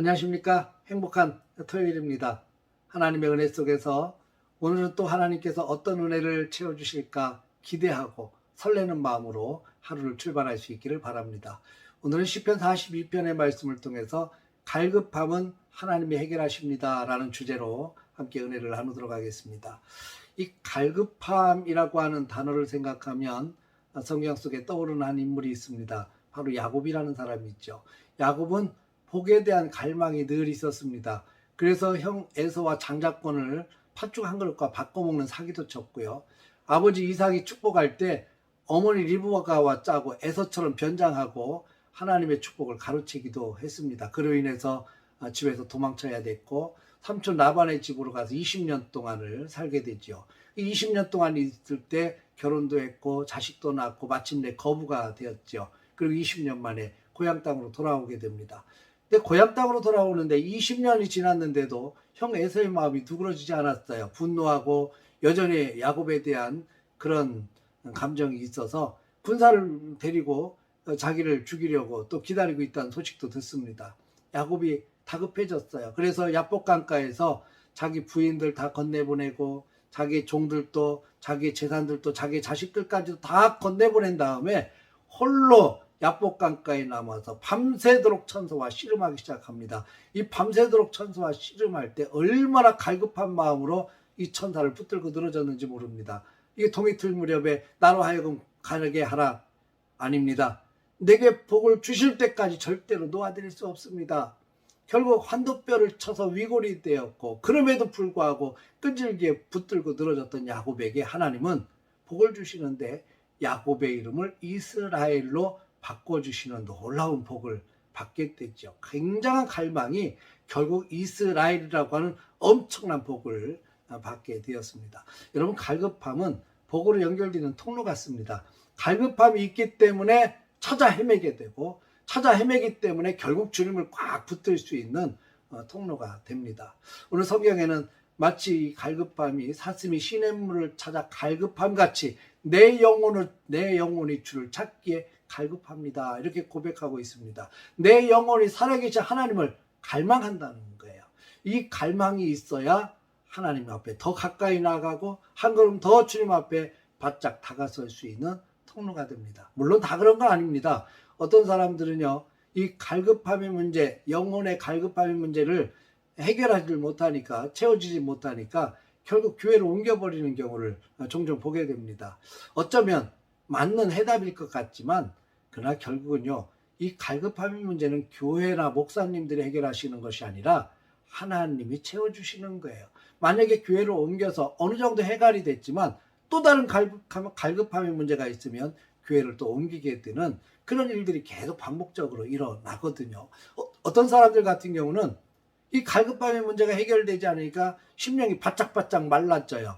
안녕하십니까. 행복한 토요일입니다. 하나님의 은혜 속에서 오늘은 또 하나님께서 어떤 은혜를 채워주실까 기대하고 설레는 마음으로 하루를 출발할 수 있기를 바랍니다. 오늘은 시편 42편의 말씀을 통해서 갈급함은 하나님이 해결하십니다. 라는 주제로 함께 은혜를 나누도록 하겠습니다. 이 갈급함이라고 하는 단어를 생각하면 성경 속에 떠오르는 한 인물이 있습니다. 바로 야곱이라는 사람이 있죠. 야곱은 복에 대한 갈망이 늘 있었습니다. 그래서 형 에서와 장자권을 팥죽 한 그릇과 바꿔먹는 사기도 쳤고요. 아버지 이삭이 축복할 때 어머니 리브가와 짜고 에서처럼 변장하고 하나님의 축복을 가로채기도 했습니다. 그로 인해서 집에서 도망쳐야 됐고 삼촌 라반의 집으로 가서 20년 동안을 살게 되죠. 20년 동안 있을 때 결혼도 했고 자식도 낳고 마침내 거부가 되었죠. 그리고 20년 만에 고향 땅으로 돌아오게 됩니다. 근데 고향 땅으로 돌아오는데 20년이 지났는데도 형 에서의 마음이 두그러지지 않았어요. 분노하고 여전히 야곱에 대한 그런 감정이 있어서 군사를 데리고 자기를 죽이려고 또 기다리고 있다는 소식도 듣습니다. 야곱이 다급해졌어요. 그래서 야복강가에서 자기 부인들 다 건네보내고 자기 종들도 자기 재산들도 자기 자식들까지도 다 건네보낸 다음에 홀로 야복강가에 남아서 밤새도록 천사와 씨름하기 시작합니다. 이 밤새도록 천사와 씨름할 때 얼마나 갈급한 마음으로 이 천사를 붙들고 늘어졌는지 모릅니다. 이게 동이틀 무렵에 나로 하여금 가게 하라 아닙니다. 내게 복을 주실 때까지 절대로 놓아드릴 수 없습니다. 결국 환도뼈를 쳐서 위골이 되었고 그럼에도 불구하고 끈질기게 붙들고 늘어졌던 야곱에게 하나님은 복을 주시는데 야곱의 이름을 이스라엘로 바꿔주시는 놀라운 복을 받게 됐죠. 굉장한 갈망이 결국 이스라엘이라고 하는 엄청난 복을 받게 되었습니다. 여러분 갈급함은 복으로 연결되는 통로 같습니다. 갈급함이 있기 때문에 찾아 헤매게 되고 찾아 헤매기 때문에 결국 주님을 꽉 붙들 수 있는 어, 통로가 됩니다. 오늘 성경에는 마치 갈급함이 사슴이 시냇물을 찾아 갈급함 같이 내 영혼을 내 영혼이 주를 찾기에 갈급합니다. 이렇게 고백하고 있습니다. 내 영혼이 살아계신 하나님을 갈망한다는 거예요. 이 갈망이 있어야 하나님 앞에 더 가까이 나가고 한 걸음 더 주님 앞에 바짝 다가설 수 있는 통로가 됩니다. 물론 다 그런 건 아닙니다. 어떤 사람들은요, 이 갈급함의 문제, 영혼의 갈급함의 문제를 해결하지 못하니까, 채워지지 못하니까 결국 교회를 옮겨버리는 경우를 종종 보게 됩니다. 어쩌면 맞는 해답일 것 같지만, 그러나 결국은요, 이 갈급함의 문제는 교회나 목사님들이 해결하시는 것이 아니라 하나님이 채워주시는 거예요. 만약에 교회를 옮겨서 어느 정도 해결이 됐지만 또 다른 갈급함, 갈급함의 문제가 있으면 교회를 또 옮기게 되는 그런 일들이 계속 반복적으로 일어나거든요. 어, 떤 사람들 같은 경우는 이 갈급함의 문제가 해결되지 않으니까 심령이 바짝바짝 말랐져요.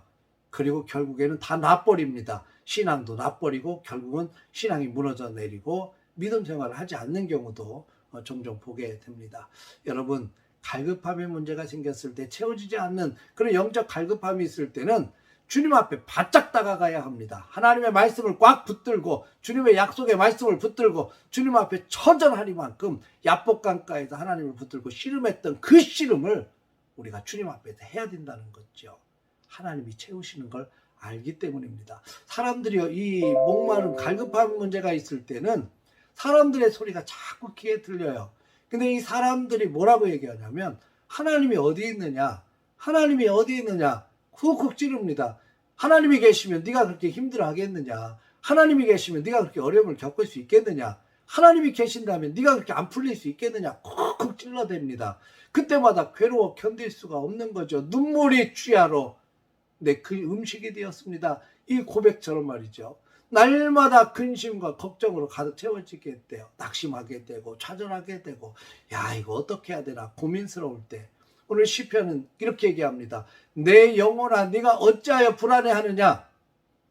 그리고 결국에는 다 놔버립니다. 신앙도 놔버리고 결국은 신앙이 무너져 내리고 믿음 생활을 하지 않는 경우도 어, 종종 보게 됩니다. 여러분, 갈급함의 문제가 생겼을 때 채워지지 않는 그런 영적 갈급함이 있을 때는 주님 앞에 바짝 다가가야 합니다. 하나님의 말씀을 꽉 붙들고 주님의 약속의 말씀을 붙들고 주님 앞에 처전하리만큼 야복강가에서 하나님을 붙들고 씨름했던 그 씨름을 우리가 주님 앞에서 해야 된다는 거죠. 하나님이 채우시는 걸 알기 때문입니다. 사람들이요 이 목마름 갈급한 문제가 있을 때는 사람들의 소리가 자꾸 귀에 들려요. 근데 이 사람들이 뭐라고 얘기하냐면 하나님이 어디 있느냐? 하나님이 어디 있느냐? 쿡쿡 찌릅니다. 하나님이 계시면 네가 그렇게 힘들어 하겠느냐? 하나님이 계시면 네가 그렇게 어려움을 겪을 수 있겠느냐? 하나님이 계신다면 네가 그렇게 안 풀릴 수 있겠느냐? 쿡쿡 찔러댑니다. 그때마다 괴로워 견딜 수가 없는 거죠. 눈물이 취하로 네, 그 음식이 되었습니다. 이 고백처럼 말이죠. 날마다 근심과 걱정으로 가득 채워지게 돼요. 낙심하게 되고 좌절하게 되고 야 이거 어떻게 해야 되나 고민스러울 때 오늘 시편은 이렇게 얘기합니다. 내 영혼아 네가 어찌하여 불안해하느냐?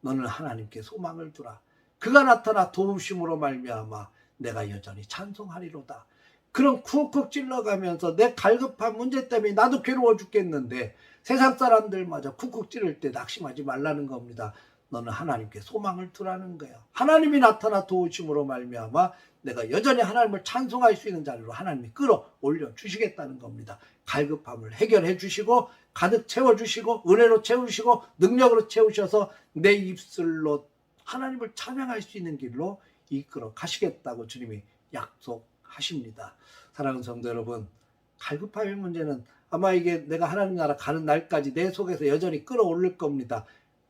너는 하나님께 소망을 두라. 그가 나타나 도우심으로 말미암아 내가 여전히 찬송하리로다. 그런 쿡쿡 찔러가면서 내 갈급한 문제 때문에 나도 괴로워 죽겠는데 세상 사람들마저 쿡쿡 찌를 때 낙심하지 말라는 겁니다. 너는 하나님께 소망을 두라는 거예요. 하나님이 나타나 도우심으로 말미암아 내가 여전히 하나님을 찬송할 수 있는 자리로 하나님이 끌어올려 주시겠다는 겁니다. 갈급함을 해결해 주시고 가득 채워 주시고 은혜로 채우시고 능력으로 채우셔서 내 입술로 하나님을 찬양할 수 있는 길로 이끌어 가시겠다고 주님이 약속하십니다. 사랑하는 성도 여러분, 갈급함의 문제는 아마 이게 내가 하나님 나라 가는 날까지 내 속에서 여전히 끌어올릴 겁니다.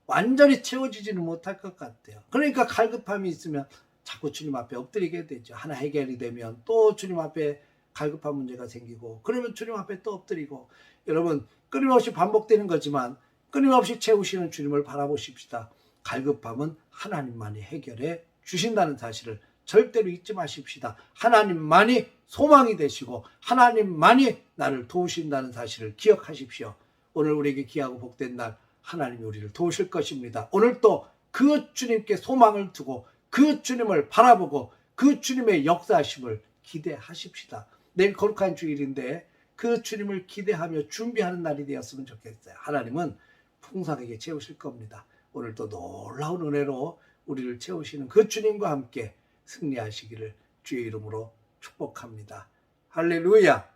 완전히 채워지지는 못할 것 같아요. 그러니까 갈급함이 있으면 자꾸 주님 앞에 엎드리게 되죠. 하나 해결이 되면 또 주님 앞에 갈급한 문제가 생기고 그러면 주님 앞에 또 엎드리고 여러분 끊임없이 반복되는 거지만 끊임없이 채우시는 주님을 바라보십시다. 갈급함은 하나님만이 해결해 주신다는 사실을 절대로 잊지 마십시다. 하나님만이 소망이 되시고 하나님만이 나를 도우신다는 사실을 기억하십시오. 오늘 우리에게 귀하고 복된 날 하나님이 우리를 도우실 것입니다. 오늘 또 그 주님께 소망을 두고 그 주님을 바라보고 그 주님의 역사하심을 기대하십시다. 내일 거룩한 주일인데 그 주님을 기대하며 준비하는 날이 되었으면 좋겠어요. 하나님은 풍성하게 채우실 겁니다. 오늘 또 놀라운 은혜로 우리를 채우시는 그 주님과 함께 승리하시기를 주의 이름으로 축복합니다. 할렐루야!